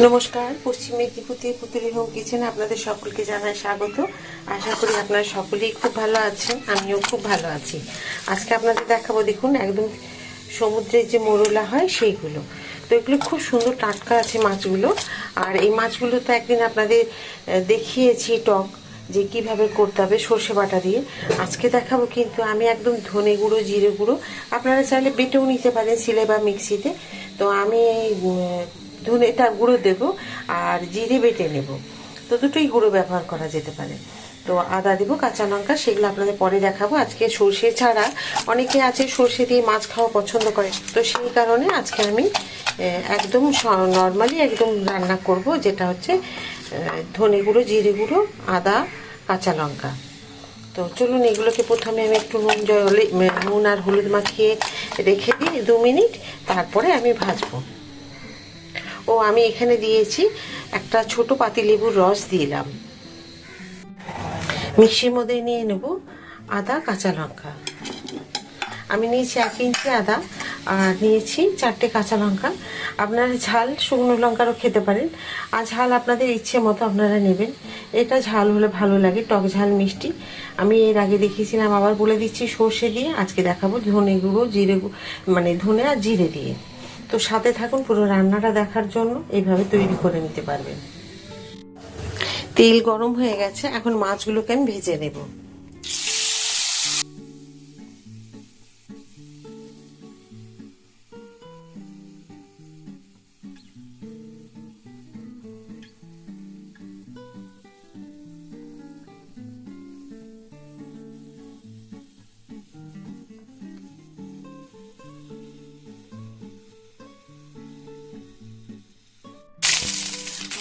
নমস্কার, পশ্চিম মেদিনীপুর থেকে পুতুলি হোম কিচেনে আপনাদের সকলকে জানাই স্বাগত। আশা করি আপনারা সকলেই খুব ভালো আছেন, আমিও খুব ভালো আছি। আজকে আপনাদের দেখাবো, দেখুন, একদম সমুদ্রের যে মোরলা হয় সেইগুলো। তো এগুলো খুব সুন্দর টাটকা আছে মাছগুলো। আর এই মাছগুলো তো একদিন আপনাদের দেখিয়েছি টক যে কীভাবে করতে হবে সর্ষে বাটা দিয়ে। আজকে দেখাবো কিন্তু আমি একদম ধনে গুঁড়ো, জিরে গুঁড়ো। আপনারা চাইলে বেটেও নিতে পারেন সিলে বা মিক্সিতে। তো আমি ধনেটা গুঁড়ো দেব আর জিরে বেটে নেব। তো দুটোই গুঁড়ো ব্যবহার করা যেতে পারে। তো আদা দেবো, কাঁচা লঙ্কা, সেগুলো আপনাদের পরে দেখাবো। আজকে সর্ষে ছাড়া অনেকে আছে সর্ষে দিয়ে মাছ খাওয়া পছন্দ করে। তো সেই কারণে আজকে আমি একদম নর্মালি একদম রান্না করব, যেটা হচ্ছে ধনে গুঁড়ো, জিরে গুঁড়ো, আদা, কাঁচা লঙ্কা। তো চলুন এগুলোকে প্রথমে আমি একটু নুন জলে নুন আর হলুদ মাখিয়ে রেখে দিই দু মিনিট। তারপরে আমি ভাজবো। ও আমি এখানে দিয়েছি একটা ছোট পাতিলেবুর রস দিলাম মিক্সির মধ্যে নিয়ে নেব আদা, কাঁচা লঙ্কা। আমি নিয়েছি এক ইঞ্চি আদা আর নিয়েছি চারটে কাঁচা লঙ্কা। আপনারা ঝাল শুকনো লঙ্কারও খেতে পারেন। আর ঝাল আপনাদের ইচ্ছে মতো আপনারা নেবেন। এটা ঝাল হলে ভালো লাগে, টক ঝাল মিষ্টি। আমি এর আগে দেখিয়েছিলাম, আবার বলে দিচ্ছি সর্ষে দিয়ে। আজকে দেখাবো ধনে গুঁড়ো, জিরে মানে ধনে আর জিরে দিয়ে। তো সাথে থাকুন পুরো রান্নাটা দেখার জন্য। এইভাবে তৈরি করে নিতে পারবেন। তেল গরম হয়ে গেছে। এখন মাছগুলোকে আমি ভেজে নেব।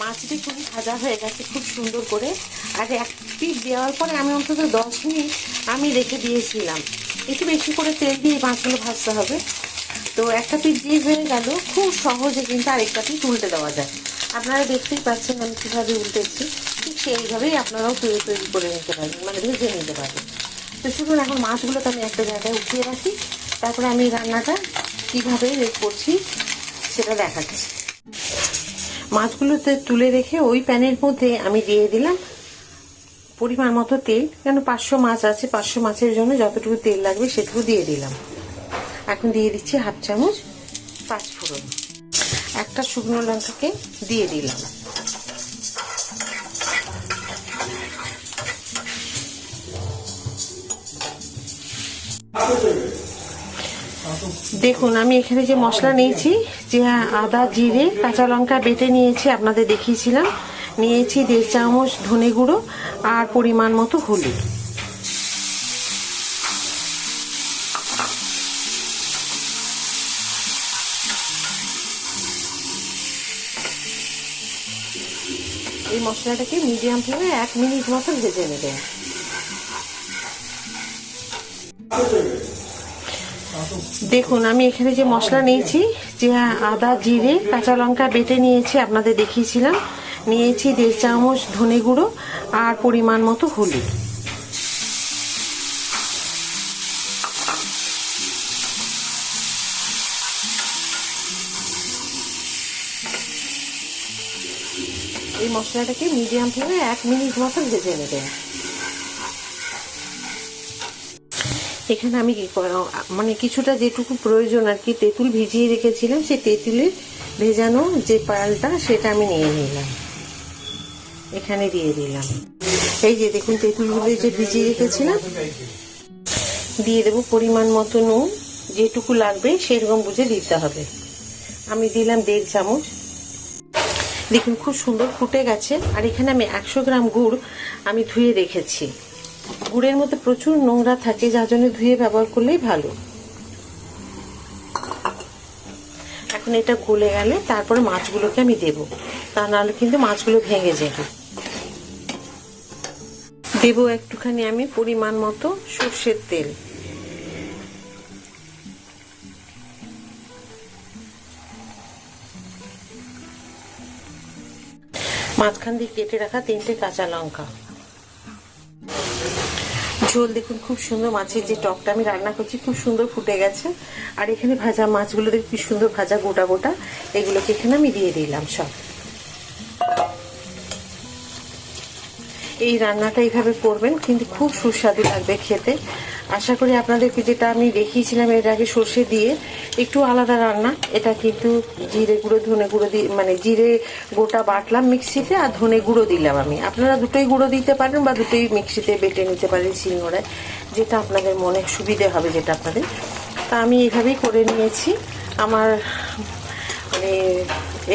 মাছ দেখুন ভাজা হয়ে গেছে, খুব সুন্দর করে। আর এক পিস দেওয়ার পরে আমি অন্তত দশ মিনিট আমি রেখে দিয়েছিলাম। একটু বেশি করে তেল দিয়ে মাছগুলো ভাজতে হবে। তো একটা পিস দিয়ে হয়ে গেল, খুব সহজে কিন্তু আরেকটা পিস উল্টে দেওয়া যায়। আপনারা দেখতেই পাচ্ছেন আমি কীভাবে উল্টেছি। ঠিক সেইভাবেই আপনারাও তৈরি তৈরি করে নিতে পারবেন মানে ভেজে নিতে পারবেন। তো চলুন এখন মাছগুলোকে আমি একটা জায়গায় উঠিয়ে রাখি। তারপরে আমি রান্নাটা কীভাবে করছি সেটা দেখাচ্ছি। মাছগুলোতে তুলে রেখে ওই প্যানের মধ্যে আমি দিয়ে দিলাম পরিমাণ মতো তেল, কেন পাঁচশো মাছ আছে, পাঁচশো মাছের জন্য যতটুকু তেল লাগবে সেটুকু দিয়ে দিলাম। এখন দিয়ে দিচ্ছি হাফ চামচ পাঁচ ফোড়ন একটা শুকনো লঙ্কাকে দিয়ে দিলাম। দেখুন, আমি এখানে যে মশলা নিয়েছি, যে আদা, জিরে, কাঁচা লঙ্কা বেটে নিয়েছি, আপনাদের দেখিয়েছিলাম। নিয়েছি দেড় চামচ ধনে গুঁড়ো আর পরিমাণ মতো হলুদ। এই মশলাটাকে মিডিয়াম ফ্লেমে এক মিনিট মতো ভেজে নেবেন। দেখুন, আমি এখানে যে মশলা নিয়েছি, যে আদা, জিরে, কাঁচা লঙ্কা বেটে নিয়েছি, আপনাদের দেখিয়েছিলাম। নিয়েছি দেড় চামচ ধনে গুঁড়ো আর পরিমাণ মতো হলুদ। এই মশলাটাকে মিডিয়াম ফ্লেমে এক মিনিট মতো ভেজে নেবেন। এখানে আমি মানে কিছুটা যেটুকু প্রয়োজন আর কি, তেঁতুল ভিজিয়ে রেখেছিলাম, সেই তেঁতুলের ভেজানো যে পালটা সেটা আমি নিয়ে নিলাম। এখানে দিয়ে দিলাম। এই যে দেখুন, তেঁতুলগুলো যে ভিজিয়ে রেখেছিলাম। দিয়ে দেবো পরিমাণ মতো নুন, যেটুকু লাগবে সেরকম বুঝে দিতে হবে। আমি দিলাম দেড় চামচ। দেখুন, খুব সুন্দর ফুটে গেছে। আর এখানে আমি একশো গ্রাম গুড় আমি ধুয়ে রেখেছি। গুড়ের মধ্যে প্রচুর নোংরা থাকে, যার জন্য ধুয়ে ব্যবহার করলেই ভালো। এখন এটা গলে গেলে তারপরে মাছগুলোকে আমি দেব। তা নাহলে কিন্তু মাছগুলো ভেঙে যাবে। দেব একটুখানি আমি পরিমাণ মতো সর্ষের তেল। মাঝখান দিয়ে কেটে রাখা তিনটে কাঁচা লঙ্কা। ঝোল দেখুন, খুব সুন্দর মাছের যে টকটা আমি রান্না করছি, খুব সুন্দর ফুটে গেছে। আর এখানে ভাজা মাছগুলো দেখুন, কি সুন্দর ভাজা গোটা গোটা, এগুলোকে এখানে আমি দিয়ে দিলাম সব। এই রান্নাটা এইভাবে করবেন, কিন্তু খুব সুস্বাদু লাগবে খেতে। আশা করি আপনাদেরকে যেটা আমি দেখিয়েছিলাম, এর আগে সর্ষে দিয়ে একটু আলাদা রান্না। এটা কিন্তু জিরে গুঁড়ো, ধনে গুঁড়ো দিয়ে মানে জিরে গোটা বাটলাম মিক্সিতে আর ধনে গুঁড়ো দিলাম আমি। আপনারা দুটোই গুঁড়ো দিতে পারেন বা দুটোই মিক্সিতে বেটে নিতে পারেন শিলনোড়ায় যেটা আপনাদের মনে সুবিধে হবে, যেটা আপনাদের। তা আমি এভাবেই করে নিয়েছি। আমার মানে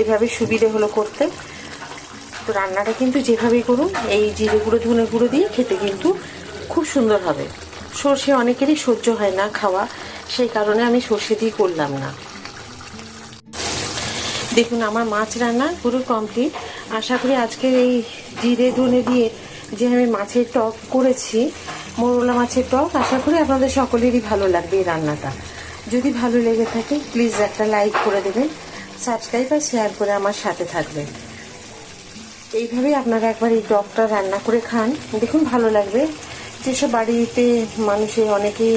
এভাবে সুবিধে হলো করতে। তো রান্নাটা কিন্তু যেভাবেই করুন, এই জিরে গুঁড়ো, ধনে গুঁড়ো দিয়ে খেতে কিন্তু খুব সুন্দর হবে। সর্ষে অনেকেরই সহ্য হয় না খাওয়া, সেই কারণে আমি সর্ষে দিয়ে করলাম না। দেখুন, আমার মাছ রান্না পুরো কমপ্লিট আশা করি আজকের এই জিরে ধনে দিয়ে যে আমি মাছের টক করেছি, মোরলা মাছের টক, আশা করি আপনাদের সকলেরই ভালো লাগবে এই রান্নাটা। যদি ভালো লেগে থাকে প্লিজ একটা লাইক করে দেবেন সাবস্ক্রাইব আর শেয়ার করে আমার সাথে থাকবেন। এইভাবেই আপনারা একবার এই টকটা রান্না করে খান। দেখুন, ভালো লাগবে। যেসব বাড়িতে মানুষের অনেকেই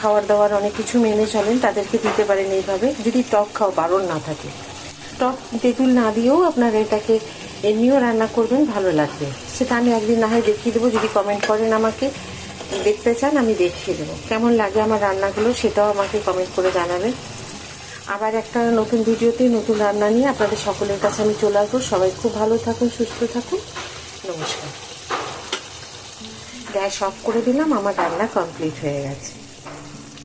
খাওয়ার দাওয়ার অনেক কিছু মেনে চলেন, তাদেরকে দিতে পারেন এইভাবে। যদি টক খাওয়া বারণ না থাকে। টক তেঁতুল না দিয়েও আপনারা এটাকে এমনিও রান্না করবেন, ভালো লাগবে। সেটা আমি একদিন না হয় দেখিয়ে দেবো, যদি কমেন্ট করেন আমাকে। দেখতে চান, আমি দেখিয়ে দেবো। কেমন লাগে আমার রান্নাগুলো, সেটাও আমাকে কমেন্ট করে জানাবেন। আবার একটা নতুন ভিডিওতে, নতুন রান্না নিয়ে আপনাদের সকলের কাছে আমি চলে আসব। সবাই খুব ভালো থাকুন, সুস্থ থাকুন। নমস্কার। গ্যাস অফ করে দিলাম আমার রান্না কমপ্লিট হয়ে গেছে।